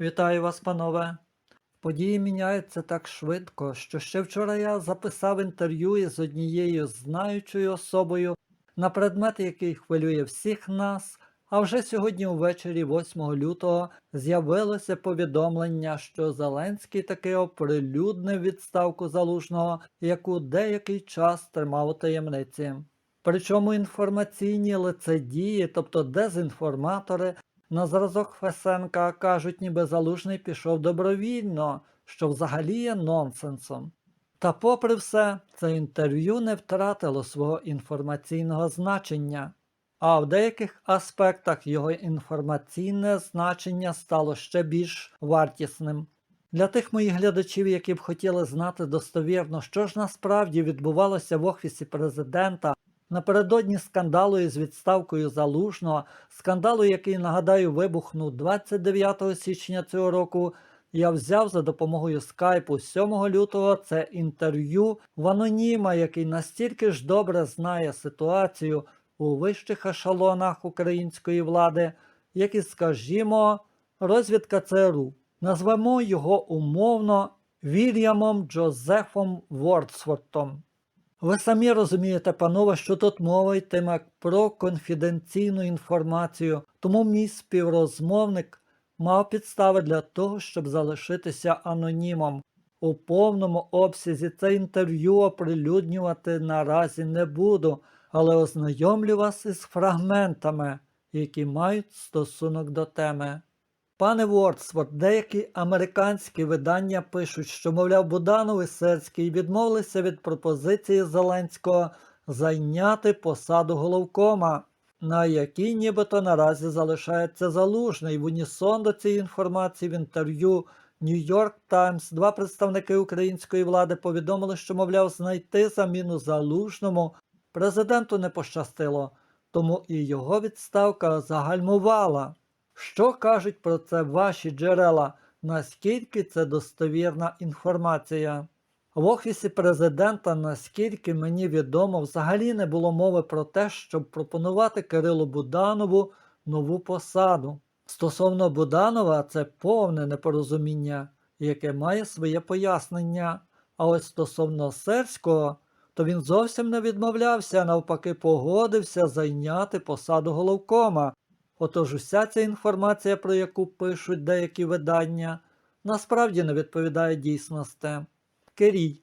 Вітаю вас, панове. Події міняються так швидко, що ще вчора я записав інтерв'ю із однією знаючою особою на предмет, який хвилює всіх нас. А вже сьогодні увечері, 8 лютого, з'явилося повідомлення, що Зеленський таки оприлюднив відставку залужного, яку деякий час тримав у таємниці. Причому інформаційні лицедії, тобто дезінформатори, на зразок Фесенка кажуть, ніби залужний пішов добровільно, що взагалі є нонсенсом. Та попри все, це інтерв'ю не втратило свого інформаційного значення, а в деяких аспектах його інформаційне значення стало ще більш вартісним. Для тих моїх глядачів, які б хотіли знати достовірно, що ж насправді відбувалося в офісі президента, Напередодні скандалу із відставкою залужного, скандалу, який, нагадаю, вибухнув 29 січня цього року, я взяв за допомогою скайпу 7 лютого це інтерв'ю в аноніма, який настільки ж добре знає ситуацію у вищих ешелонах української влади, як і, скажімо, розвідка ЦРУ. Назвемо його умовно Вільямом Джозефом Вордсвортом. Ви самі розумієте, панове, що тут мова йтиме про конфіденційну інформацію, тому мій співрозмовник мав підстави для того, щоб залишитися анонімом. У повному обсязі це інтерв'ю оприлюднювати наразі не буду, але ознайомлю вас із фрагментами, які мають стосунок до теми. Пане Вордсворт, деякі американські видання пишуть, що, мовляв, Буданов і Серський відмовилися від пропозиції Зеленського зайняти посаду головкома, на якій нібито наразі залишається залужний. В унісон до цієї інформації в інтерв'ю Нью-Йорк Таймс два представники української влади повідомили, що, мовляв, знайти заміну залужному президенту не пощастило, тому і його відставка загальмувала. Що кажуть про це ваші джерела? Наскільки це достовірна інформація? В офісі президента, наскільки мені відомо, взагалі не було мови про те, щоб пропонувати Кирилу Буданову нову посаду. Стосовно Буданова, це повне непорозуміння, яке має своє пояснення. А ось стосовно Серського, то він зовсім не відмовлявся, а навпаки, погодився зайняти посаду головкома. Отож уся ця інформація, про яку пишуть деякі видання, насправді не відповідає дійсності. Керій.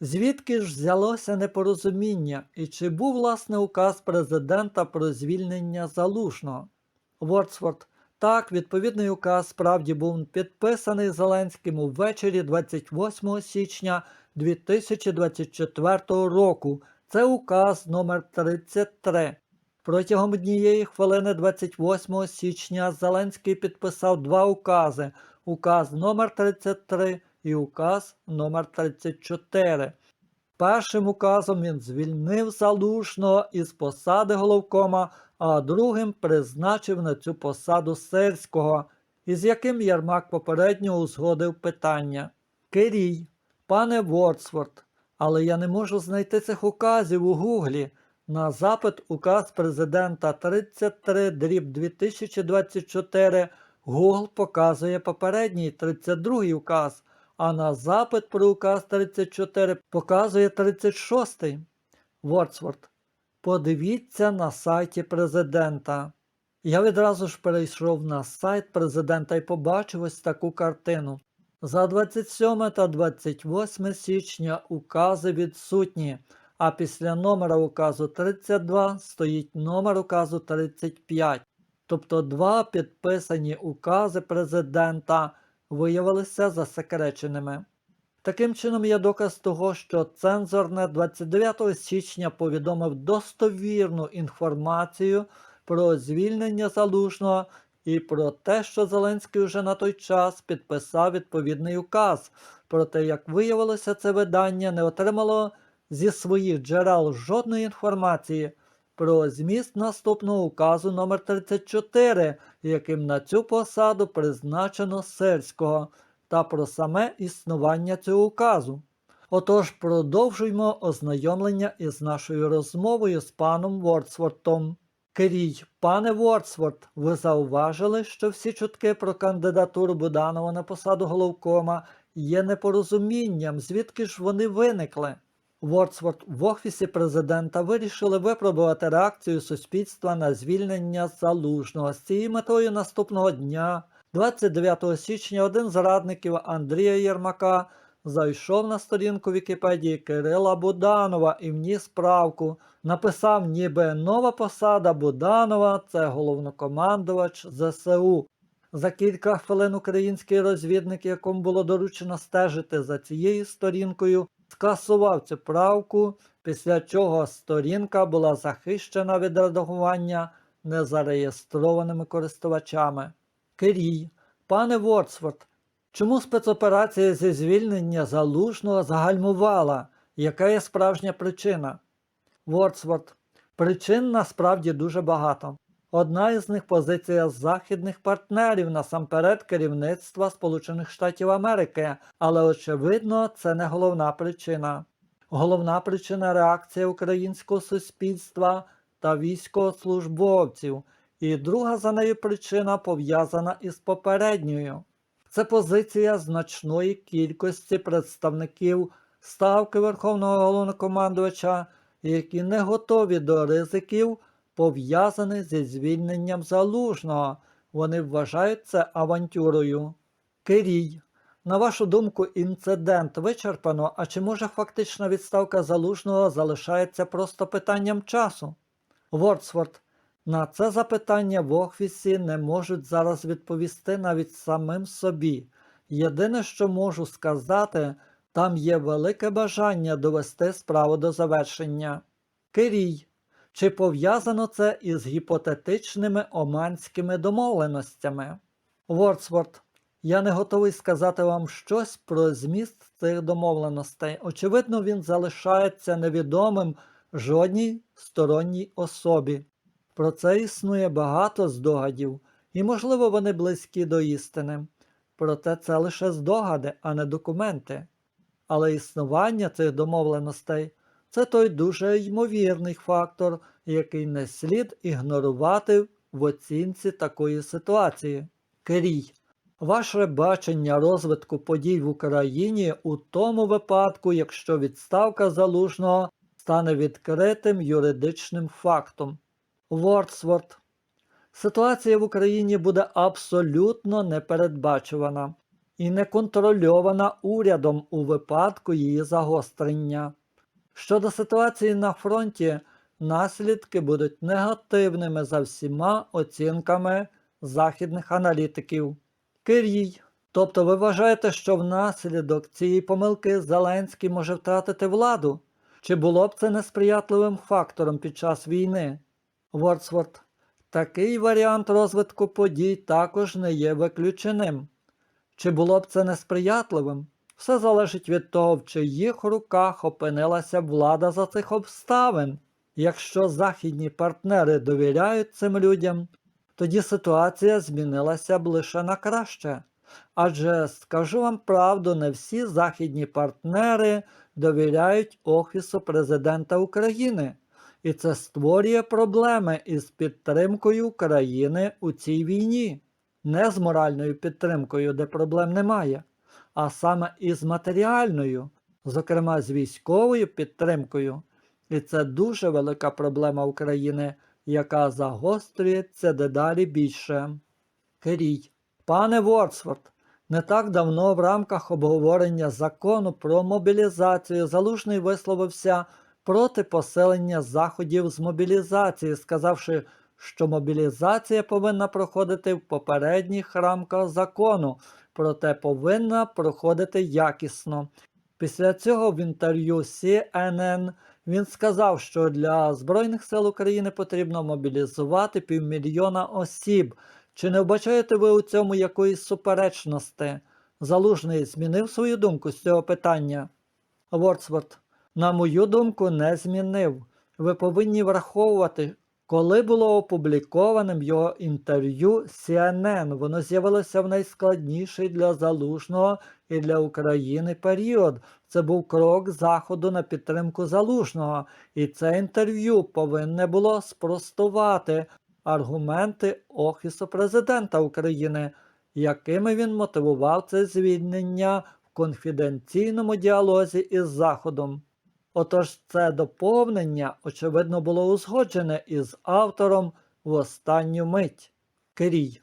Звідки ж взялося непорозуміння і чи був власне указ президента про звільнення залужного? Вордсворт. Так, відповідний указ справді був підписаний Зеленським увечері 28 січня 2024 року. Це указ номер 33 Протягом однієї хвилини 28 січня Зеленський підписав два укази: указ номер 33 і указ номер 34 Першим указом він звільнив залужного із посади головкома, а другим призначив на цю посаду сельського, із яким Ярмак попередньо узгодив питання. Кирій, пане Вордсворт, але я не можу знайти цих указів у Гуглі. На запит указ президента 33 дріб 2024 Google показує попередній 32 указ, а на запит про указ 34 показує 36. Вордсворт. Подивіться на сайті президента. Я відразу ж перейшов на сайт президента і побачив ось таку картину. За 27 та 28 січня укази відсутні а після номера указу 32 стоїть номер указу 35. Тобто два підписані укази президента виявилися засекреченими. Таким чином, є доказ того, що цензорне 29 січня повідомив достовірну інформацію про звільнення залужного і про те, що Зеленський вже на той час підписав відповідний указ. Проте, як виявилося, це видання не отримало зі своїх джерел жодної інформації про зміст наступного указу номер 34 яким на цю посаду призначено сельського, та про саме існування цього указу. Отож, продовжуємо ознайомлення із нашою розмовою з паном Вордсвортом. Кирій, пане Вордсворт, ви зауважили, що всі чутки про кандидатуру Буданова на посаду головкома є непорозумінням, звідки ж вони виникли? Вордсворт в офісі президента вирішили випробувати реакцію суспільства на звільнення залужного. З цією метою наступного дня, 29 січня, один з радників Андрія Єрмака зайшов на сторінку Вікіпедії Кирила Буданова і вніс правку. Написав, ніби нова посада Буданова це головнокомандувач ЗСУ. За кілька хвилин український розвідник, якому було доручено стежити за цією сторінкою, скасував цю правку, після чого сторінка була захищена від редагування незареєстрованими користувачами. Кирій, пане Вордсворт, чому спецоперація зі звільнення залужного загальмувала? Яка є справжня причина? Вордсворт. Причин насправді дуже багато. Одна із них позиція західних партнерів, насамперед керівництва Сполучених Штатів Америки, але очевидно, це не головна причина. Головна причина реакція українського суспільства та військовослужбовців, і друга за нею причина пов'язана із попередньою. Це позиція значної кількості представників ставки Верховного головнокомандувача, які не готові до ризиків, пов'язаних зі звільненням залужного. Вони вважають це авантюрою. Кирій. На вашу думку, інцидент вичерпано, а чи може фактична відставка залужного залишається просто питанням часу? Вордсворт. На це запитання в офісі не можуть зараз відповісти навіть самим собі. Єдине, що можу сказати, там є велике бажання довести справу до завершення. Кирій. Чи пов'язано це із гіпотетичними оманськими домовленостями? Вордсворт. Я не готовий сказати вам щось про зміст цих домовленостей. Очевидно, він залишається невідомим жодній сторонній особі. Про це існує багато здогадів, і, можливо, вони близькі до істини. Проте це лише здогади, а не документи. Але існування цих домовленостей це той дуже ймовірний фактор, який не слід ігнорувати в оцінці такої ситуації. Кирій. Ваше бачення розвитку подій в Україні у тому випадку, якщо відставка залужного стане відкритим юридичним фактом. Вордсворт. Ситуація в Україні буде абсолютно непередбачувана і неконтрольована урядом у випадку її загострення. Щодо ситуації на фронті, наслідки будуть негативними за всіма оцінками західних аналітиків. Кирій. Тобто ви вважаєте, що внаслідок цієї помилки Зеленський може втратити владу? Чи було б це несприятливим фактором під час війни? Вордсворт. Такий варіант розвитку подій також не є виключеним. Чи було б це несприятливим? Все залежить від того, в чиїх руках опинилася влада за цих обставин. Якщо західні партнери довіряють цим людям, тоді ситуація змінилася б лише на краще. Адже скажу вам правду, не всі західні партнери довіряють Офісу президента України, і це створює проблеми із підтримкою України у цій війні, не з моральною підтримкою, де проблем немає, а саме із матеріальною, зокрема з військовою підтримкою. І це дуже велика проблема України, яка загострюється дедалі більше. Кирій. Пане Вордсворт, не так давно в рамках обговорення закону про мобілізацію Залужний висловився проти посилення заходів з мобілізації, сказавши, що мобілізація повинна проходити в попередніх рамках закону, проте повинна проходити якісно. Після цього в інтерв'ю CNN він сказав, що для Збройних сил України потрібно мобілізувати півмільйона осіб. Чи не вбачаєте ви у цьому якоїсь суперечності? Залужний змінив свою думку з цього питання? Вордсворт, на мою думку, не змінив. Ви повинні враховувати, Коли було опублікованим його інтерв'ю CNN, воно з'явилося в найскладніший для Залужного і для України період. Це був крок Заходу на підтримку Залужного, і це інтерв'ю повинне було спростувати аргументи Офісу президента України, якими він мотивував це звільнення в конфіденційному діалозі із Заходом. Отож, це доповнення, очевидно, було узгоджене із автором в останню мить. Кирій.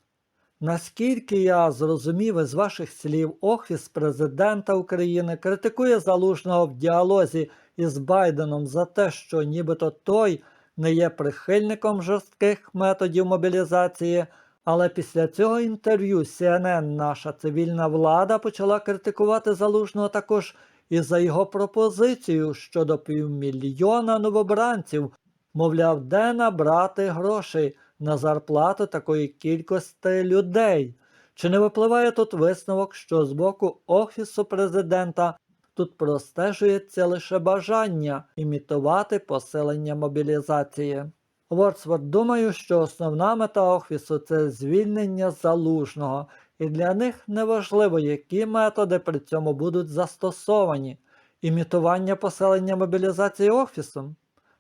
Наскільки я зрозумів із ваших слів, Офіс президента України критикує Залужного в діалозі із Байденом за те, що нібито той не є прихильником жорстких методів мобілізації, але після цього інтерв'ю CNN наша цивільна влада почала критикувати Залужного також і за його пропозицію щодо півмільйона новобранців, мовляв, де набрати грошей на зарплату такої кількості людей. Чи не випливає тут висновок, що з боку Офісу президента тут простежується лише бажання імітувати посилення мобілізації? Вордсворт думаю, що основна мета Офісу це звільнення залужного, і для них неважливо, які методи при цьому будуть застосовані. Імітування поселення мобілізації Офісом.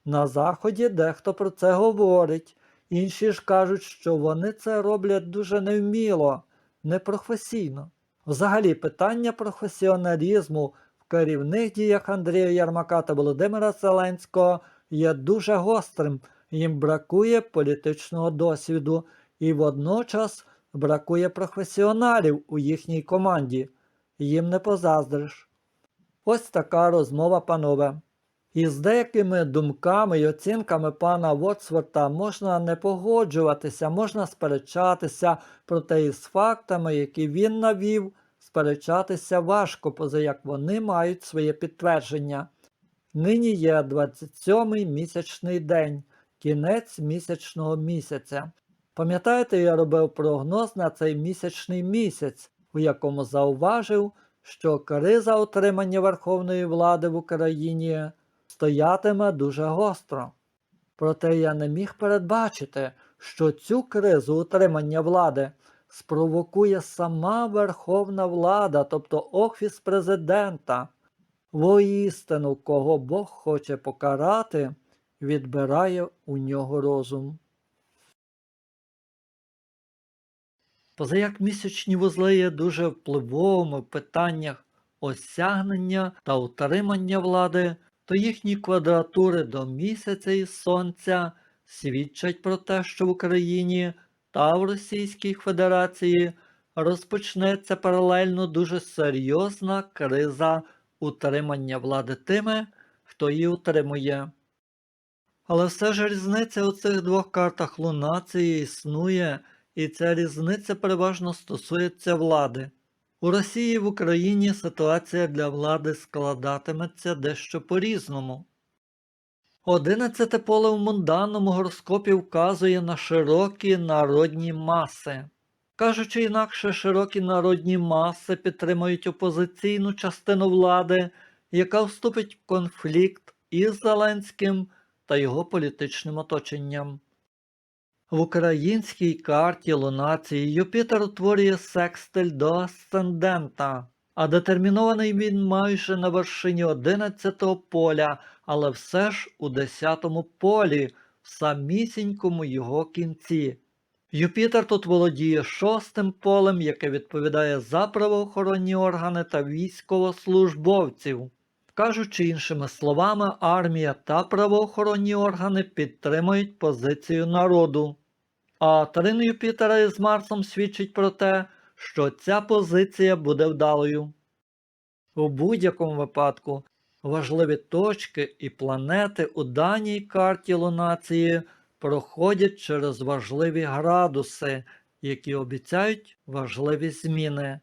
На Заході дехто про це говорить, інші ж кажуть, що вони це роблять дуже невміло, непрофесійно. Взагалі, питання професіоналізму в керівних діях Андрія Ярмака та Володимира Зеленського є дуже гострим, їм бракує політичного досвіду і водночас бракує професіоналів у їхній команді, їм не позаздриш. Ось така розмова, панове. І з деякими думками і оцінками пана Вотсворта можна не погоджуватися, можна сперечатися, проте із фактами, які він навів, сперечатися важко, поза як вони мають своє підтвердження. Нині є 27-й місячний день, кінець місячного місяця. Пам'ятаєте, я робив прогноз на цей місячний місяць, у якому зауважив, що криза отримання верховної влади в Україні стоятиме дуже гостро. Проте я не міг передбачити, що цю кризу утримання влади спровокує сама Верховна Влада, тобто Офіс президента. Воістину, кого Бог хоче покарати, відбирає у нього розум. Позаяк місячні вузли є дуже впливовими в питаннях осягнення та утримання влади, то їхні квадратури до місяця і сонця свідчать про те, що в Україні та в Російській Федерації розпочнеться паралельно дуже серйозна криза утримання влади тими, хто її утримує. Але все ж різниця у цих двох картах лунації існує, і ця різниця переважно стосується влади. У Росії і в Україні ситуація для влади складатиметься дещо по-різному. Одинадцяте поле в мунданному гороскопі вказує на широкі народні маси. Кажучи інакше, широкі народні маси підтримують опозиційну частину влади, яка вступить в конфлікт із Зеленським та його політичним оточенням. В українській карті лунації Юпітер утворює секстиль до асцендента, а детермінований він майже на вершині 11-го поля, але все ж у 10-му полі, в самісінькому його кінці. Юпітер тут володіє шостим полем, яке відповідає за правоохоронні органи та військовослужбовців. Кажучи іншими словами, армія та правоохоронні органи підтримують позицію народу. А трин Юпітера із Марсом свідчить про те, що ця позиція буде вдалою. У будь-якому випадку важливі точки і планети у даній карті лунації проходять через важливі градуси, які обіцяють важливі зміни.